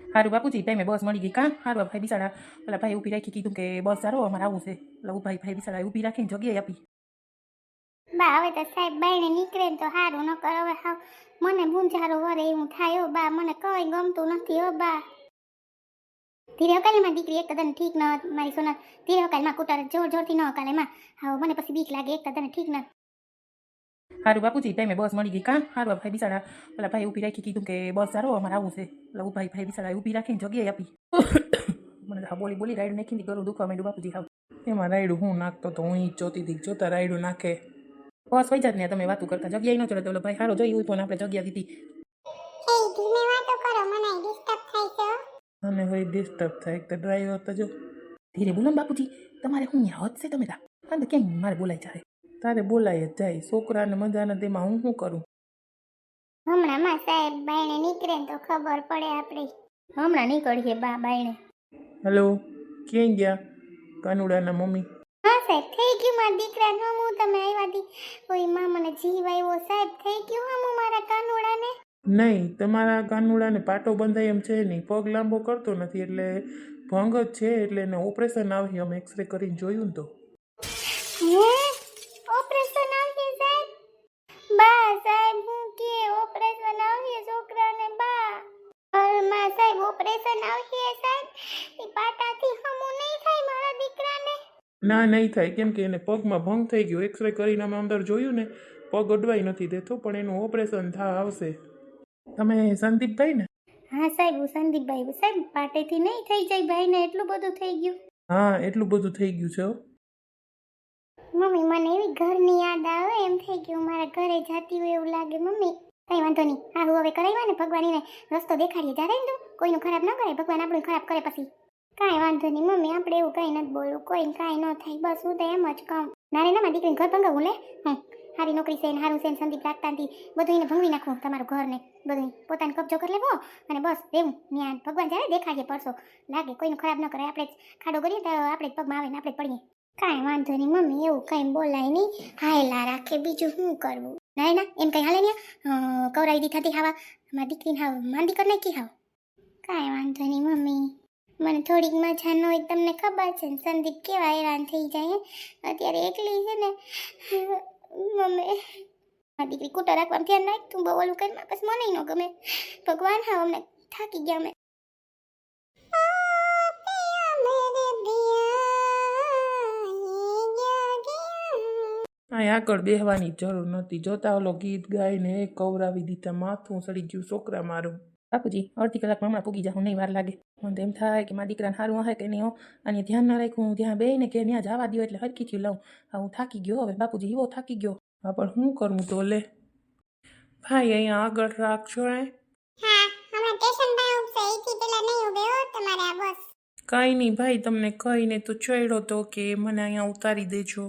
સારું બાપુજી ટાઈમે બસ મળી ગઈ કાં સારું ભાઈ બિચારા પેલા ભાઈ ઊભી રાખી કીધું કે બસ ચાલો અમારે આવું છે એટલે ઊભા ભાઈ બિચારા ઊભી રાખીને જગ્યાએ આપી બા હવે તો સાહેબ બાઈને નીકળે ને તો સારું ન કર હવે હાવ મને બુંજારો વરે એવું થાય હો બા મને કઈ ગમતું નથી હો બા ધીરે હકાલે માં દીકરી એક તદન ઠીક ન મારી સોના ધીરે હકાલે માં કુટર જોર જોરથી ન હકાલે માં હા મને પછી બીક લાગે એક તદન ઠીક ન સારું બાપુજી ટાઈમે બસ મળી ગઈ કાં સારું ભાઈ બિચારા પેલા ભાઈ ઊભી રાખી કીધું કે બસ સારો અમારે આવું છે એટલે ઊભા ભાઈ બિચારા ઊભી રાખીને જગ્યાએ આપી મને હા બોલી બોલી રાઈડ નાખીને ગળું દુખવા માંડ્યું બાપુજી હાવ એમાં રાયડું હું નાખતો તો હું જોતી હતી જોતા રાયડું નાખે બસ વઈ જાત ને તમે વાતું કરતા જગ્યાએ ન ચડે તો ભાઈ સારો જોઈ પણ આપણે જગ્યા દીધી અને ભાઈ ડિસ્ટર્બ થાય તો ડ્રાઈવર તો જો ધીરે બોલો બાપુજી તમારે હું ન્યા હદ છે તમે તા અને કેમ મારે બોલાય જાય તારે બોલાય જ જાય. છોકરાને મજા નથી તેમાં હું શું કરું? હમણાં માં સાહેબ બાયણે નીકળે ને તો ખબર પડે આપણે હમણાં નીકળીએ બા બાયણે. હેલો ક્યાં ગયા? કાનુડાના મમ્મી. હા સાહેબ થઈ ગયું મારા દીકરા હું તમે આવ્યા દી. ઓયમાં મને જીવ આવ્યો સાહેબ થઈ ગયું હમ મારા કાનુડાને? નહીં તમારા કાનુડાને પાટો બંધાય એમ છે નહીં. પગ લાંબો કરતો નથી એટલે ભંગ જ છે એટલે એને ઓપરેશન આવી અમે એક્સરે કરીને જોયું ને તો હે ઓપરેશન આવ્યું સાહેબ બા સાહેબ હું કે ઓપરેશન આવશે છોકરાને બા. હાલમાં સાહેબ ઓપરેશન આવશે સાહેબ. એ પાટાથી હમું નહીં થાય મારા દીકરાને. ના નહીં થાય. કેમ કે એને પગમાં ભંગ થઈ ગયો. એક્સરે કરીને અમે અંદર જોયું ને પગ અડવાઈ નથી દેતો પણ એનું ઓપરેશન થા આવશે. તમે સંદીપભાઈ ને? હા સાહેબ હું સંદીપભાઈ. સાહેબ પાટેથી નહીં થઈ જાય ભાઈને એટલું બધું થઈ ગયું. હા એટલું બધું થઈ ગયું છે. મમ્મી, મને એવી ઘરની યાદ આવે, એમ થઈ હું મારા ઘરે જતી હોય એવું લાગે. મમ્મી, કઈ વાંધો નહીં. હા, હું હવે કરાવ્યા ને ભગવાન એને રસ્તો દેખાડીએ જ્યારે ને તું. કોઈનું ખરાબ ન કરે ભગવાન આપણું ખરાબ કરે પછી. કાંઈ વાંધો નહીં, મમ્મી, આપણે એવું કંઈ નથી બોલવું. કોઈ કાંઈ ન થાય, બસ હું તો એમ જ કહું. નારે ના મારી દીકરીને ઘર ભંગાવું, લે. હમ સારી નોકરી છે ને સારું છે ને સંદીપ રાખતા નથી બધું એને ભંગવી નાખવું તમારું ઘર ને બધું પોતાનો કબજો કરી લેવો અને બસ રહેવું ન્યા ભગવાન જ્યારે દેખાડીએ પડશો લાગે કોઈનું ખરાબ ન કરે આપણે જ ખાડો કરીએ તો આપણે જ પગમાં આવે ને આપણે જ પડીએ. કાંઈ વાંધો નહીં, મમ્મી, એવું કંઈ બોલાય નહીં. હાયલા રાખે, બીજું શું કરવું? ના ના, એમ કંઈ હાલે નહીં કવરાઈ દી થતી હાવા, મારી દીકરીને હાવ, માંદી કરી નાખી હાવ. કાંઈ વાંધો નહીં, મમ્મી. મને થોડીક મજા ન હોય, તમને ખબર છે ને, સંદીપ કેવા હેરાન થઈ જાય અત્યારે એકલી છે ને, મમ્મી. મારી દીકરી કૂટર રાખવાનું ધ્યાન રાખ, તું બહુ ઓલું કરી બસ મને ન ગમે. ભગવાન હા અમને થાકી ગયા અમે. અહીં આગળ બેહવાની જરૂર નથી જોતા ઓલો ગીત ગાઈને કવરાવી દીધા માથું સડી ગયું છોકરા મારું. બાપુજી અડધી કલાકમાં હમણાં પૂગી જાઉં નહીં વાર લાગે. મને તો એમ થાય કે મારા દીકરાને સારું હશે કે નહીં હો. અને ધ્યાન ના રાખ્યું હું ત્યાં બેને કે ત્યાં જવા દો એટલે હરકી થયું લઉં. હું થાકી ગયો હવે બાપુજી એવો થાકી ગયો. હા પણ શું કરવું તો લે. ભાઈ અહીંયા આગળ રાખજો એ હા હમણાં સ્ટેશન પર ઉભશે એથી પેલા નહીં ઉભે હો તમારે આ બસ. કાંઈ નહીં ભાઈ તમને કહીને તો ચડ્યો તો કે મને અહીંયા ઉતારી દેજો.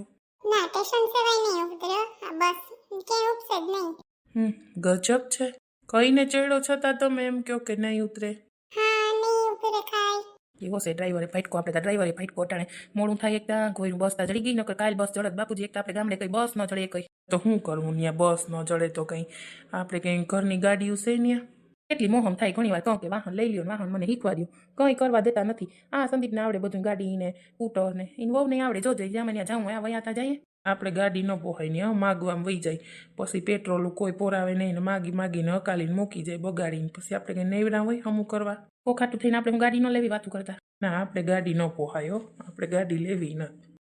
સ્ટેશન સિવાય નહીં ઉપદ્રવ આ બસ. ક્યાંય ઉપસે જ નહીં. હમ ગજબ છે. કહીને ચડ્યો છતાં તમે એમ કહો કે નહીં ઉતરે? હા નહીં ઉતરે ખાય એવો છે ડ્રાઈવરે ફાઇટકો આપણે તો ડ્રાઈવરે ફાઇટકો અટાણે. મોડું થાય એક ત્યાં કોઈ બસ તા જડી ગઈ નકર કાલ બસ ચડત. બાપુજી એક તો આપણે ગામડે કઈ બસ ન ચડે કઈ. તો શું કરવું ત્યાં બસ ન ચડે તો કઈ? આપણે કઈ ઘરની ગાડીઓ છે ત્યાં એટલી મોહમ થાય ઘણી વાર. કહું કે વાહન લઈ લ્યો વાહન મને શીખવા દો કંઈ કરવા દેતા નથી. આ સંદીપને આવડે બધું ગાડી ને સ્કૂટર ને એને બહુ નહીં આવડે જોજે જ્યાં મને જાઉં આ વયાતા જઈએ. આપણે ગાડી ન પોહાય ને માગવામાં વહી જાય. પછી પેટ્રોલ કોઈ પોરાવે નહીં ને માગી માગીને હકાલીને મૂકી જાય બગાડીને. પછી આપણે કંઈ નેવડા હોય અમુક કરવા? પોખાટું થઈને આપણે ગાડી ન લેવી વાતું કરતા? ના આપણે ગાડી ન પોહાયો હો. આપણે ગાડી લેવી ન.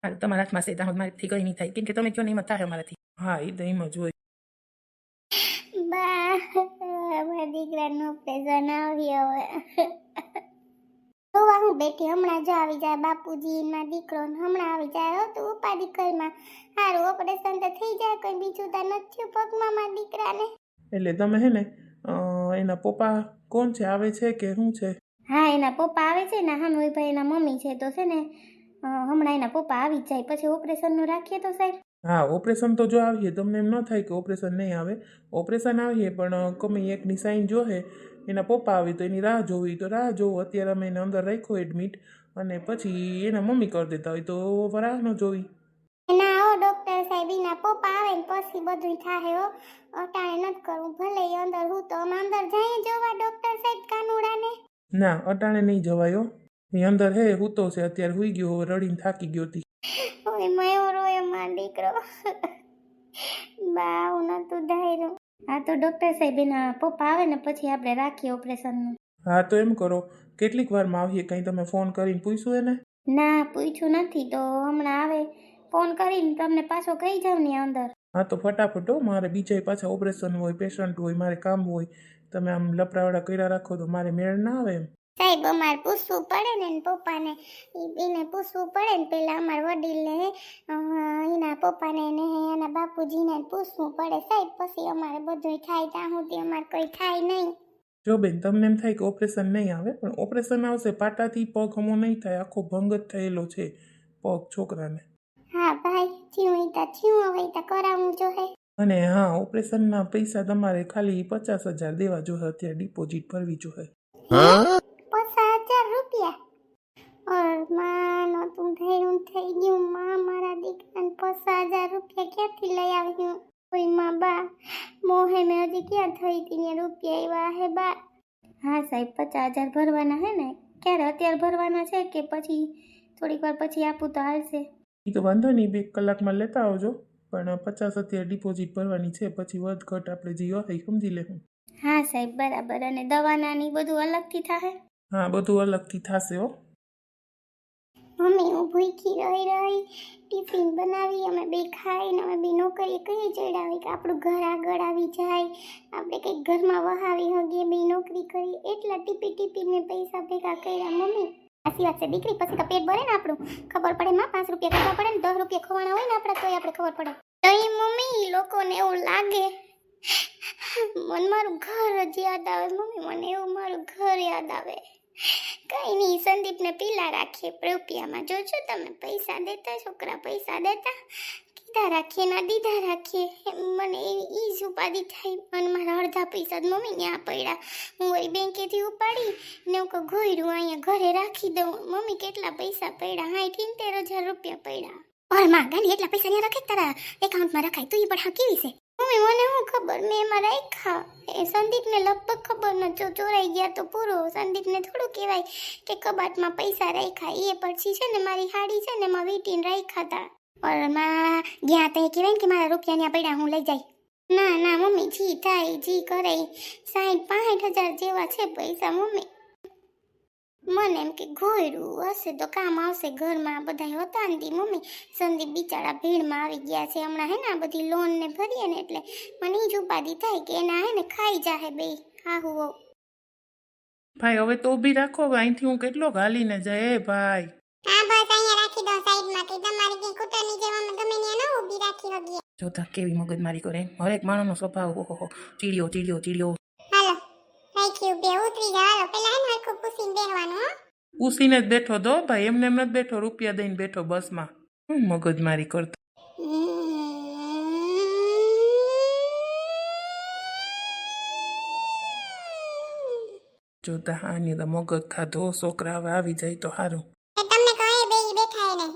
હાલ તમારા હાથમાં છે ત્યાં મારાથી કંઈ નહીં થાય. કેમ કે તમે કયો ને એમાં થાય અમારાથી. હા એ તો એમ જ હોય. બા દીકરાનું ઓપરેશન આવ્યું બેઠી હમણાં જ આવી જાય બાપુજી દીકરો હમણાં આવી જાય. હો તું ઉપાધિ કરમાં સારું ઓપરેશન તો થઈ જાય કોઈ બીજું તો નથી થયું પગમાં મારા દીકરાને. એટલે તમે હે ને એના પપ્પા કોણ છે? આવે છે કે શું છે? હા એના પપ્પા આવે છે ને હાનુભાઈ એના મમ્મી છે તો છે ને હમણાં એના પપ્પા આવી જ જાય. પછી ઓપરેશનનું રાખીએ તો સાહેબ? હા ઓપરેશન તો જો આવીએ તમને એમ ન થાય કે ઓપરેશન નહીં આવે. ઓપરેશન આવીએ પણ કમી એકની સાઈન જોહે એના પપ્પા આવે તો એની રાહ જોવી. તો રાહ જોવું. અત્યારે અમે એને અંદર રાખ્યો એડમિટ અને પછી એના મમ્મી કરી દેતા હોય તો રાહ ન જોવી. ના હો ડોક્ટર સાહેબ એના પપ્પા આવે ને પછી બધું થાય હો. અટાણે નથી કરવું. ભલે અંદર હું તો અમે અંદર જઈએ જોવા ડોક્ટર સાહેબ કાનુડાને. ના અટાણે નહીં જવાયો એ અંદર હે હૂતો છે અત્યારે હુઈ ગયો હવે રડીને થાકી ગયો હતી. ઓય મયો રોયો માં દીકરો. બા હું નતું ધાર્યું હા તો ડૉક્ટર સાહેબ એના પપ્પા આવે ને પછી આપણે રાખીએ ઓપરેશનનું હા તો એમ કરો. કેટલીક વારમાં આવીએ કંઈ તમે ફોન કરીને પૂછ્યું એને. ના પૂછ્યું નથી તો હમણાં આવે. ફોન કરીને તમને પાછો કહી જાવ ને અંદર. હા તો ફટાફટ હો મારે બીજા પાછા ઓપરેશન હોય પેશન્ટ હોય મારે કામ હોય તમે આમ લપડાવડા કર્યા રાખો તો મારે મેળ ના આવે એમ. સાહેબ અમારે પૂછવું પડે ને પપ્પાને. ઈ- એને પૂછવું પડે ને પેલા અમારા વડીલને એના પપ્પાને ને એના બાપુજીને પૂછવું પડે. સાહેબ પછી અમારે બધું થાય ત્યાં સુધી અમારે કંઈ થાય નહીં. જો બેન તમને એમ થાય કે ઓપરેશન નહીં આવે પણ ઓપરેશન આવશે પાટાથી પગ હમો નહીં થાય આખો ભંગ જ થયેલો છે પગ છોકરાને. હા ભાઈ થયું ઈ થયું હવે ઈ કરાવું જો હે. અને હા ઓપરેશનના પૈસા તમારે ખાલી પચાસ હજાર દેવા જો અત્યારે ડિપોઝિટ ભરવી જોઈએ પચાસ હજાર રૂપિયા ઓર નતું થઈ ગયું. માં મારા દીકરાને પચાસ હજાર રૂપિયા ક્યાંથી લઈ આવ્યું? કોઈ માં બા મોહે મેં હજી ક્યાં થઈ હતી રૂપિયા એવા હે બા? હા સાહેબ પચાસ હજાર ભરવાના હે ને? ક્યારે અત્યારે ભરવાના છે કે પછી? થોડીક વાર પછી આપું તો હાલશે. એ તો વાંધો નહીં બે કલાકમાં લેતા આવજો. પણ પચાસ અત્યારે ડિપોઝિટ ભરવાની છે પછી વધ ઘટ આપણે જે હોય સમજી લેવું. હા સાહેબ બરાબર. અને દવાના ની બધું અલગથી થાય હા બધું અલગથી થશે હો. મમ્મી હું ભૂખી રહી રહી ટિફિન બનાવી, અમે બે ખાઈને અમે બે નોકરી કઈ ચડાવી કે આપણું ઘર આગળ આવી જાય. આપણે કંઈક ઘરમાં વહાવી હગીએ, બે નોકરી કરી એટલા ટીપી ટીપીને પૈસા ભેગા કર્યા. મમ્મી સાચી વાત છે, દીકરી, પછી તો પેટ ભરે ને આપણું. ખબર પડે માં, પાંચ રૂપિયા ખબર પડે ને, દસ રૂપિયા ખવાના હોય ને આપણા, તોય આપણે ખબર પડે. તો એ મમ્મી લોકોને એવું લાગે. મને મારું ઘર જ યાદ આવે. મમ્મી, મને એવું મારું ઘર યાદ આવે. કઈ નહીં સંદીપને પીલા રાખીએ રૂપિયામાં. જોજો તમે, પૈસા દેતા, છોકરા પૈસા દેતા, કીધા રાખીએ ના દીધા રાખીએ. મને ઈ જ ઉપાધિ થાય. અને મારા અડધા પૈસા જ મમ્મી ત્યાં પડ્યા. હું એ બેંકેથી ઉપાડી ને હું ઘોયરું, અહીંયા ઘરે રાખી દઉં. મમ્મી કેટલા પૈસા પડ્યા? હા ઠીંતેર હજાર રૂપિયા પડ્યા. ઓરમાં ગાંધી એટલા પૈસા ત્યાં રખે તારા એકાઉન્ટમાં રખાય તું ઈ પણ હા કેવી છે? મમ્મી, મને શું ખબર? મેં એમાં રાખ્યા. એ સંદીપને લગભગ ખબર ન, જો ચોરાઈ ગયા તો પૂરો. સંદીપને થોડું કહેવાય કે કબાટમાં પૈસા રાખ્યા. એ પછી છે ને મારી હાડી છે ને એમાં વીટીને રાખ્યા હતા ઓરમાં ગયા તો એ કહેવાય કે મારા રૂપિયા ત્યાં પડ્યા, હું લઈ જાય. ના ના, મમ્મી, જી થાય, જી કરે સાઠ પાંઠ હજાર જેવા છે પૈસા, મમ્મી. મને એમ કે ઘોયરું હશે તો કામ આવશે ઘરમાં. બધા હતા ને તી મમ્મી. સંદીપ બિચારા ભીડમાં આવી ગયા છે. હમણાં હે ને આ બધી લોન ને ભરીએ ને એટલે મને ઈ જ ઉપાધિ થાય કે એના હે ને ખાઈ જાહે બે હાહુ. ભાઈ હવે તો ઊભી રાખો. અહીંથી હું કેટલો ઘાલીને જાય. એ ભાઈ. હા બસ અહીંયા રાખી દો સાઈડમાં કે તમારી કઈ કૂટરની જેમ અમે ગમે ત્યાં ન ઊભી રાખી હગીએ જોતા કેવી મગજમારી કરે. હરેક માણસનો સ્વભાવ ઓહો ચીડિયો ચીડિયો ચીડિયો. હાલો રાખી બે ઉતરી જાવ હાલો પેલા હે ને હરખું પૂછીને બેહવાનું હો ઉસીને જ બેઠો દો, ભાઈ, એમને એમ જ બેઠો, રૂપિયા દઈને બેઠો બસમાં. હું મગજમારી કરતો. જોતા આની તો મગજ ખાધો, છોકરા હવે આવી જાય તો સારું તમને કહે બેઠા એને.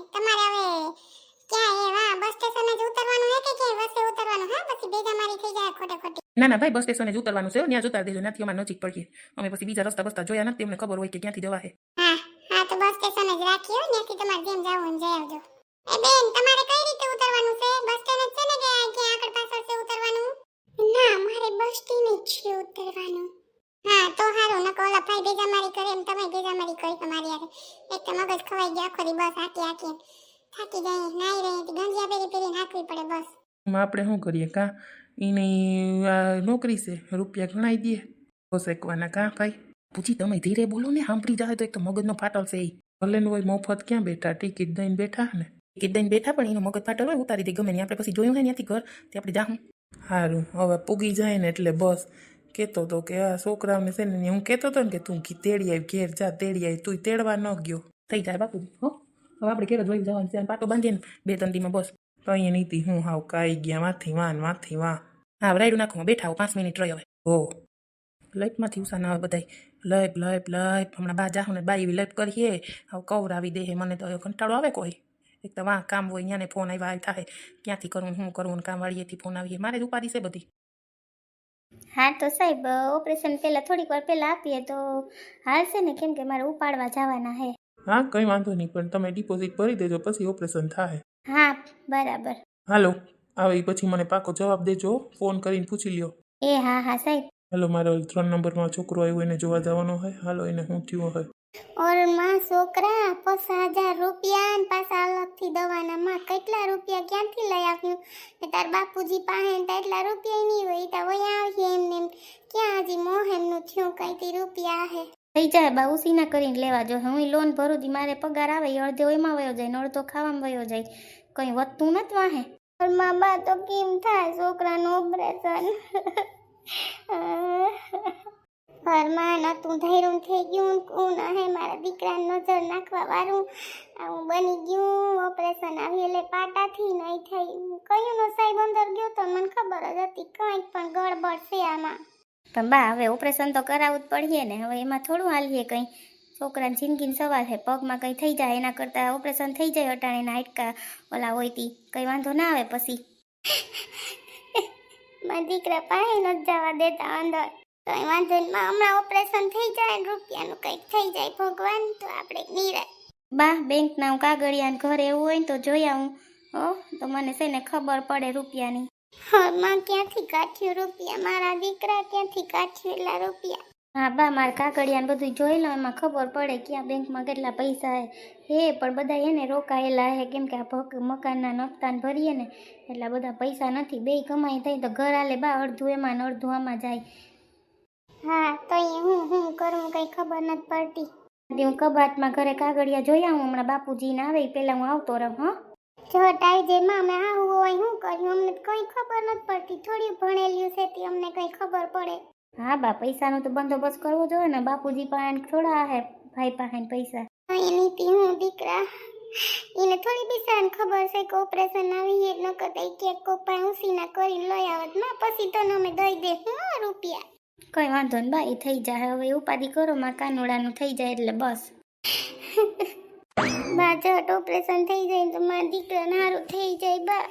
ના ના ભાઈ બસ સ્ટેશને જ ઉતરવાનું છે ત્યાં જ ઉતારી દેજો ત્યાંથી અમારે નજીક પડીએ અમે પછી બીજા રસ્તા બસ્તા જોયા નથી અમને ખબર હોય કે ક્યાંથી જવા છે હા હા તો બસ સ્ટેશન જ રાખીએ ત્યાંથી તમારે જેમ જાવું જઈ આવજો એ બેન તમારે કઈ રીતે ઉતરવાનું છે બસ સ્ટેન્ડ છે ને કે ક્યાં આગળ પાછળ છે ઉતરવાનું ના મારે બસ સ્ટેન્ડ જ છે ઉતરવાનું હા તો હારું નકો ઓલા ભાઈ ભેગા મારી કરે એમ તમે ભેગા કરી તમારી યાર એક તો મગજ ખવાઈ ગયા આખો દી બસ હાકી હાકી થાકી જાય નાઈ રહી ગંજિયા પહેરી પહેરીને હાકવી પડે બસ આપણે શું કરીએ કાં એની નોકરી છે રૂપિયા ગણાઈ તો શેકવાના કાં ભાઈ પૂછી તમે ધીરે બોલો ને સાંભળી જાય તો એક તો મગજનો ફાટલ છે એ ભલે ને હોય મફત ક્યાં બેઠા ટિકિટ દઈને બેઠા ને ટિકિટ દઈને બેઠા પણ એનો મગજ ફાટલ હોય ઉતારી દે ગમે ને આપણે પછી જોયું હોય ત્યાંથી ઘર તે આપણે જાહું સારું હવે પૂગી જાય ને એટલે બસ કહેતો હતો કે આ છોકરાઓને છે ને હું કહેતો હતો ને કે તું ઘી તેડી આવી ઘેર જા તેડી આવી તું તેડવા ન ગયો થઈ જાય બાપુ હો હવે આપણે ઘેર જ વહી જવાનું છે પાટો બાંધીએ ને બે ત્રણ દીમાં બસ તો અહીંયા નીતિ હું હાવ કાઈ ગયા માથી વાન માથી વાં હા રાયડું નાખું બેઠા આવો પાંચ મિનિટ રહ્યો હવે. હો. લાઈફમાંથી ઉષા ના આવે બધાય. લાઈફ લાઈફ લાઈફ હમણાં બા જાઉં ને બા એવી લાઈફ કરીએ. હવે કવરાવી દે મને તો. કંટાળો આવે કોઈ? એક તો વાં કામ હોય ત્યાંને ફોન આવ્યા થાય ક્યાંથી કરવું શું કરવું ને કામ વાળીએથી ફોન આવીએ. મારે જ ઉપાડી છે બધી. હા તો સાહેબ ઓપરેશન પહેલાં થોડીક વાર પહેલાં આપીએ તો હાલશે ને કેમ કે મારે ઉપાડવા જવાના હે. હા કંઈ વાંધો નહીં પણ તમે ડિપોઝિટ ભરી દેજો પછી ઓપરેશન થાય હા બરાબર. હાલો. આવે પછી મને પાકો જવાબ દેજો ફોન કરીને પૂછી લ્યો. એ હા હા સાહેબ. હાલો મારો ત્રણ નંબરમાં છોકરો આવ્યો એને જોવા જવાનો હોય. હાલો એને હું થયું હોય? ઓરમાં છોકરા પચાસ હજાર રૂપિયા ને પાછા અલગથી દવાના માં કેટલા રૂપિયા ક્યાંથી લઈ આવ્યું? ને તાર બાપુજી પાસે એટલા રૂપિયા નહીં હોય તા વયા આવશે એમને એમ. ક્યાં હજી મોહેમનું થયું કઈ તે રૂપિયા હે? થઈ જાય બા ઉસીના કરીને લેવા જો. હું લોન ભરું દી મારે પગાર આવે એ અડધો એમાં વયો જાય ને અડધો ખાવામાં વયો જાય. કઈ વધતું નથી વાહે? મા બા તો કેમ થાય? છોકરાનું ઓપરેશન ઘરમાં નતું ધૈર્યું થઈ ગયું કોણ હે? મારા દીકરાને નજર નાખવા વાળું. આવું બની ગયું. ઓપરેશન આવી એટલે પાટાથી નહીં થઈ. કયું નો સાહેબ અંદર ગયો તો મને ખબર જ હતી. કંઈક પણ ગડબડ છે આમાં. પણ બા, હવે ઓપરેશન તો કરાવવું જ પડીએ ને. હવે એમાં થોડું હાલીએ કંઈ. છોકરાની જિંદગીની સવાર છે પગમાં કંઈ થઈ જાય એના કરતાં ઓપરેશન થઈ જાય અટાણે હાડકા ઓલા હોય તી. કંઈ વાંધો ના આવે પછી. મારા દીકરા પાસે નથી જવા દેતા અંદર. તો વાંધો હમણાં ઓપરેશન થઈ જાય રૂપિયાનું કંઈક થઈ જાય ભગવાન તો આપણે નિરાય બા બેંકના હું કાગળિયા ને ઘરે એવું હોય ને તો જોઈ આવું. હો તો મને છે ને ખબર પડે રૂપિયાની. હા માં ક્યાંથી કાઢ્યું રૂપિયા? મારા દીકરા ક્યાંથી કાઢ્યું એટલા રૂપિયા? હા બા મારે કાગળિયા ને બધું જોઈ લો એમાં ખબર પડે ક્યાં બેંકમાં કેટલા પૈસા હે. હે પણ બધા એને રોકાયેલા હે કેમ કે આ ભક મકાનના નફતાન ભરીએ ને એટલા બધા પૈસા નથી. બે કમાઈ થાય તો ઘર આલે બા અડધું એમાં ને અડધું આમાં જાય. હા તો હું હું કરું કંઈ ખબર નથી પડતી. હું કબાટમાં ઘરે કાગળિયા જોઈ આવું હમણાં બાપુજીને આવે પહેલાં હું આવતો રહું હો. જો ટાઈ જે માં મેં આવું હોય શું કર્યું અમને કંઈ ખબર નથી પડતી. થોડી ભણેલી છે તે અમને કંઈ ખબર પડે. હા બા પૈસાનો તો બંદોબસ્ત કરવો જોઈએ ને. બાપુજી પાસે થોડા હે ભાઈ પાસે પૈસા. એની હું દીકરા એને થોડી બિસાને ખબર છે કે ઓપરેશન આવી હે ન કરતા કે કોક પાસે ઉસીના કરીને લઈ આવત. ના પછી તો અમે દઈ દે હું રૂપિયા? કઈ વાંધો ને બા એ થઈ જાય. હવે ઉપાધિ કરો માં કાનુડાનું થઈ જાય એટલે બસ. બા જટ ઓપરેશન થઈ જાય તો મારા દીકરાને સારું થઈ જાય બા.